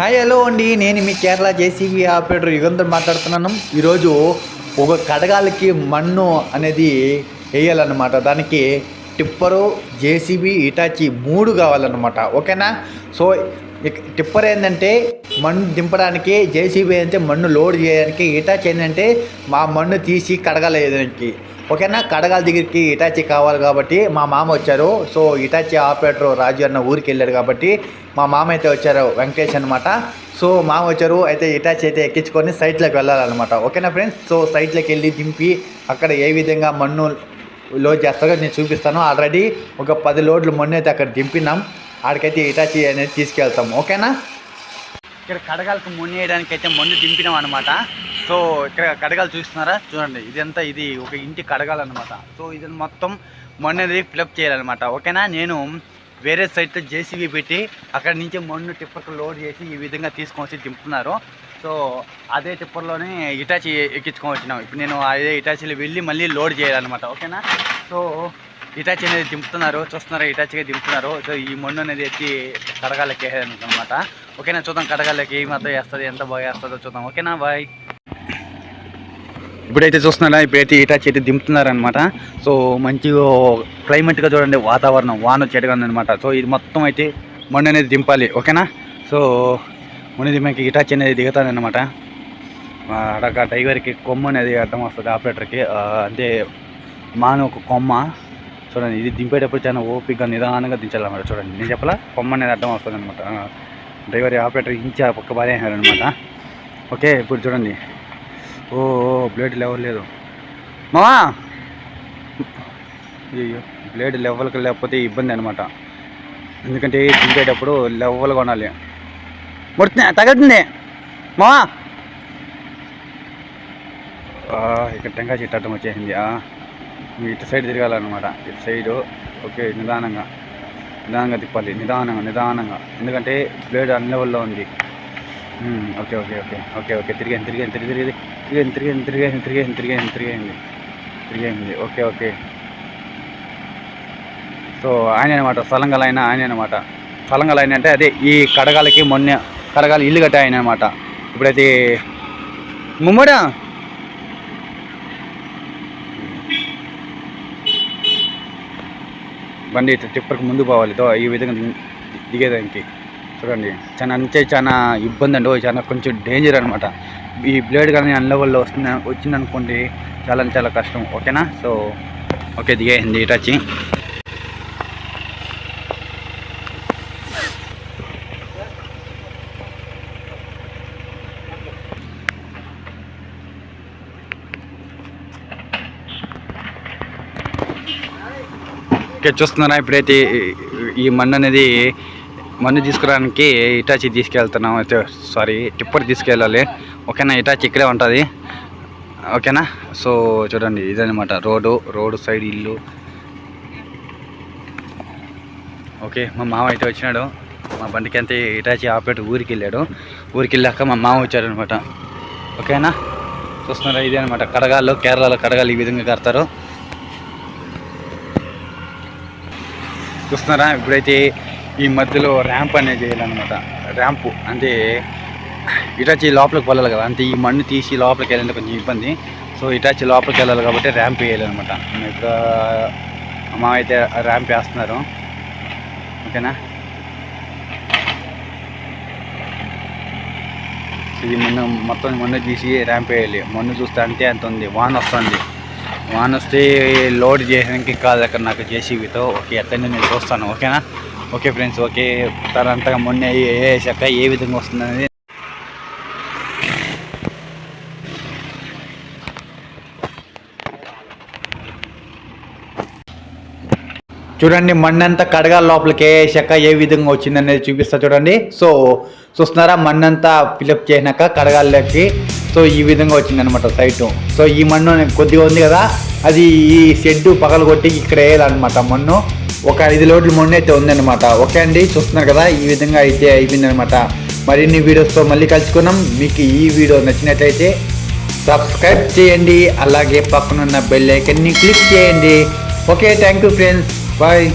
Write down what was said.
Hi hello అండి. నేను మీ కేరళ జేసీబీ ఆపరేటర్ యుగంధర్ మాట్లాడుతున్నాను. ఈరోజు ఒక కడగాలకి మన్ను అనేది వేయాలన్నమాట. దానికి టిప్పరు జేసీబీ ఇటాచి మూడు కావాలన్నమాట. ఓకేనా? సో టిప్పర్ ఏంటంటే మన్ను దింపడానికి జేసీబీ అంటే మన్ను లోడ్ చేయడానికి ఇటాచి ఏంటంటే మా మన్ను తీసి కడగాలేదానికి ఓకేనా? కడగాల దగ్గరికి ఇటాచీ కావాలి కాబట్టి మా మామ వచ్చారు. సో ఇటాచీ ఆపరేటర్ రాజు అన్న ఊరికి వెళ్ళారు కాబట్టి మా మామ అయితే వచ్చారు వెంకటేష్ అనమాట సో మామ వచ్చారు. అయితే ఇటాచీ అయితే ఎక్కించుకొని సైట్లోకి వెళ్ళాలన్నమాట. ఓకేనా ఫ్రెండ్స్? సో సైట్లోకి వెళ్ళి దింపి అక్కడ ఏ విధంగా మన్ను లోడ్ చేస్తారో నేను చూపిస్తాను. ఆల్రెడీ ఒక పది లోడ్లు మన్ను అయితే అక్కడ దింపినాం. ఆడికైతే ఇటాచి అనేది తీసుకెళ్తాం. ఓకేనా? ఇక్కడ కడగాలకు మొన్ను వేయడానికి అయితే మొన్ను దింపినాం అనమాట సో ఇక్కడ కడగాలు చూస్తున్నారా? చూడండి ఇదంతా ఇది ఒక ఇంటి కడగాలన్నమాట. సో ఇది మొత్తం మొన్న అనేది ఫిలప్ చేయాలన్నమాట. ఓకేనా? నేను వేరే సైడ్తో జేసీబీ పెట్టి అక్కడ నుంచి మన్ను టిప్పర్కి లోడ్ చేసి ఈ విధంగా తీసుకొని వచ్చి దింపుతున్నారు. సో అదే టిప్పర్లోనే ఇటాచి ఎక్కించుకొని వచ్చినాం. ఇప్పుడు నేను అదే ఇటాచీలో వెళ్ళి మళ్ళీ లోడ్ చేయాలన్నమాట. ఓకేనా? సో ఇటాచి అనేది దింపుతున్నారు. చూస్తున్నారు? ఇటాచిగా దింపుతున్నారు. సో ఈ మన్ను అనేది ఎత్తి కడగాలకి అనమాట ఓకేనా? చూద్దాం కడగాలకి ఏమాత్రం వేస్తుంది ఎంత బాగా వేస్తుందో చూద్దాం. ఓకేనా? బాయ్. ఇప్పుడైతే చూస్తున్నారా ఇప్పుడైతే ఇటా చెట్టు దింపుతున్నారనమాట సో మంచిగా క్లైమేట్గా చూడండి వాతావరణం వాన చెట్టుగా ఉందనమాట సో ఇది మొత్తం అయితే మొన్న అనేది దింపాలి ఓకేనా? సో మొన్న మనకి ఇటాచి అనేది దిగుతుంది అనమాట అక్కడ డ్రైవర్కి కొమ్మ అనేది అర్థం వస్తుంది ఆపరేటర్కి. అంటే మాను ఒక కొమ్మ. చూడండి ఇది దింపేటప్పుడు చాలా ఓపికగా నిదానంగా దించాలన్నమాట. చూడండి నేను చెప్పాలా? కొమ్మ అనేది అర్థం వస్తుంది అనమాట డ్రైవర్ ఆపరేటర్ ఇంచా పక్క బాగా అనమాట ఓకే ఇప్పుడు చూడండి. ఓ బ్లేడ్ లెవెల్ లేదు. మావా? అయ్యో బ్లేడ్ లెవెల్కి లేకపోతే ఇబ్బంది అనమాట ఎందుకంటే దింపేటప్పుడు లెవెల్గా ఉండాలి ముడుతుంది తగ్గుతుంది మావా? ఇక్కడ టెంకాయ చెట్టు అడ్డం వచ్చేసింది. ఇటు సైడ్ తిరగాలన్నమాట. ఇటు సైడు ఓకే నిదానంగా. నిదానంగా తిప్పాలి. నిదానంగా నిదానంగా. ఎందుకంటే బ్లేడ్ అన్ని లెవెల్లో ఉంది. Okay okay okay. Okay okay. తిరిగాను తిరిగాను తిరిగి తిరిగి తిరిగాను తిరిగాను తిరిగాను తిరిగాను తిరిగాను తిరిగాను తిరిగాను ఓకే ఓకే. సో ఆయన అనమాట సలంగల ఆయన ఆయన అనమాట సలంగల ఆయన అంటే అదే ఈ కడగాలకి మొన్న కడగాలి ఇల్లు కట్టే ఆయన అనమాట ఇప్పుడైతే ముమ్మడా? బండి ఇట్లా టిప్పర్కి ముందు పోవాలి. ఈ విధంగా దిగేదానికి. చూడండి చాలా అంతే చాలా ఇబ్బంది అండి. ఓ చాలా కొంచెం డేంజర్ అనమాట ఈ బ్లేడ్ కానీ అన్ లెవెల్లో వస్తుంది వచ్చింది అనుకోండి చాలా చాలా కష్టం. ఓకేనా సో ఓకే దిగేయండి ఇటాచి ఓకే చూస్తున్నారా ఇప్పుడైతే ఈ మన్ను అనేది మన్ను తీసుకురావడానికి ఇటాచి తీసుకెళ్తున్నాం. అయితే సారీ టిప్పర్ తీసుకెళ్ళాలి. ఓకేనా? ఇటాచి ఇక్కడే ఉంటుంది. ఓకేనా? సో చూడండి ఇదనమాట రోడ్డు రోడ్డు సైడ్ ఇల్లు. ఓకే మా మామ అయితే వచ్చినాడు. మా బండికి అంతే ఇటాచి ఆపేట ఊరికి వెళ్ళాడు ఊరికి వెళ్ళాక మా మామ వచ్చాడనమాట ఓకేనా? చూస్తున్నారా? ఇదే అనమాట కడగాల్లో కేరళలో కడగాలు ఈ విధంగా కడతారు. చూస్తున్నారా? ఇప్పుడైతే ఈ మధ్యలో ర్యాంప్ అనేది చేయాలన్నమాట ర్యాంపు అంటే ఇటాచి లోపలికి వెళ్ళాలి కదా. అంటే ఈ మన్ను తీసి లోపలికి వెళ్ళాలంటే కొంచెం ఇబ్బంది. సో ఇటాచి లోపలికి వెళ్ళాలి కాబట్టి ర్యాంప్ వేయాలన్నమాట. ఇప్పుడు మా అయితే ర్యాంప్ వేస్తున్నారు. ఓకేనా? ఇది మొన్న మొత్తం మొన్న తీసి ర్యాంప్ వేయాలి. మొన్న చూస్తే అంటే అంత ఉంది. వాన్ వస్తుంది. వాన్ వస్తే లోడ్ చేయడానికి కాదు అక్కడ నాకు జేసీబీతో ఓకే ఎట్లయినా నేను చూస్తాను. ఓకేనా? Okay friends okay. తరంతగా మొన్న వేసాక ఏ విధంగా వస్తుందనేది చూడండి మన్నంతా కడగాల లోపలికి వేసాక ఏ విధంగా వచ్చిందనేది చూపిస్తా చూడండి. సో చూస్తున్నారా మన్నంతా ఫిలప్ చేసినాక కడగాల్లోకి. సో ఈ విధంగా వచ్చిందనమాట సైటు సో ఈ మన్ను కొద్దిగా ఉంది కదా అది ఈ షెడ్డు పగలగొట్టి ఇక్కడ వేయాలన్నమాట మన్ను. ఒక ఐదు లోడ్లు మొన్న అయితే ఉందన్నమాట. ఓకే అండి చూస్తున్నారు కదా ఈ విధంగా అయితే అయిపోయిందనమాట మరిన్ని వీడియోస్తో మళ్ళీ కలుసుకున్నాం మీకు ఈ వీడియో నచ్చినట్లయితే సబ్స్క్రైబ్ చేయండి అలాగే పక్కనున్న బెల్ ఐకన్ని క్లిక్ చేయండి. Okay thank you friends. Bye.